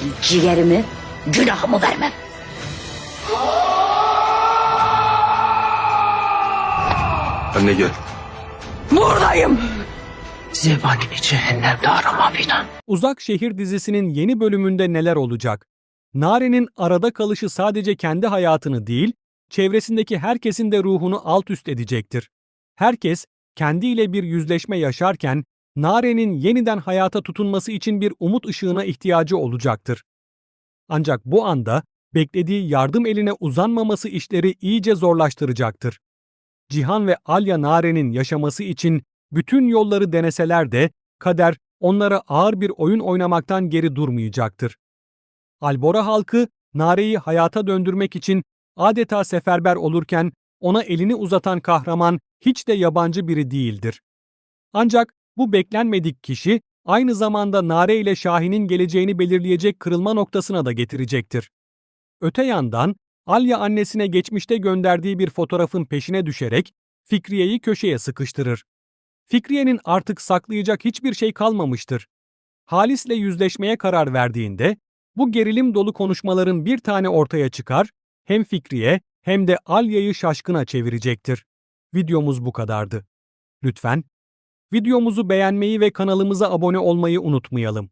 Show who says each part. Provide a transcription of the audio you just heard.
Speaker 1: değil ciğerimi, günahımı vermem.
Speaker 2: Anne gel.
Speaker 1: Buradayım.
Speaker 3: Zebanini cehennemde arama filan.
Speaker 4: Uzak Şehir dizisinin yeni bölümünde neler olacak? Nare'nin arada kalışı sadece kendi hayatını değil, çevresindeki herkesin de ruhunu alt üst edecektir. Herkes kendiyle bir yüzleşme yaşarken Nare'nin yeniden hayata tutunması için bir umut ışığına ihtiyacı olacaktır. Ancak bu anda beklediği yardım eline uzanmaması işleri iyice zorlaştıracaktır. Cihan ve Alya Nare'nin yaşaması için bütün yolları deneseler de kader onlara ağır bir oyun oynamaktan geri durmayacaktır. Albora halkı Nare'yi hayata döndürmek için adeta seferber olurken ona elini uzatan kahraman hiç de yabancı biri değildir. Ancak bu beklenmedik kişi aynı zamanda Nare ile Şahin'in geleceğini belirleyecek kırılma noktasına da getirecektir. Öte yandan Alya annesine geçmişte gönderdiği bir fotoğrafın peşine düşerek Fikriye'yi köşeye sıkıştırır. Fikriye'nin artık saklayacak hiçbir şey kalmamıştır. Halis'le yüzleşmeye karar verdiğinde bu gerilim dolu konuşmaların bir tane ortaya çıkar, hem Fikriye hem de Alya'yı şaşkına çevirecektir. Videomuz bu kadardı. Lütfen videomuzu beğenmeyi ve kanalımıza abone olmayı unutmayalım.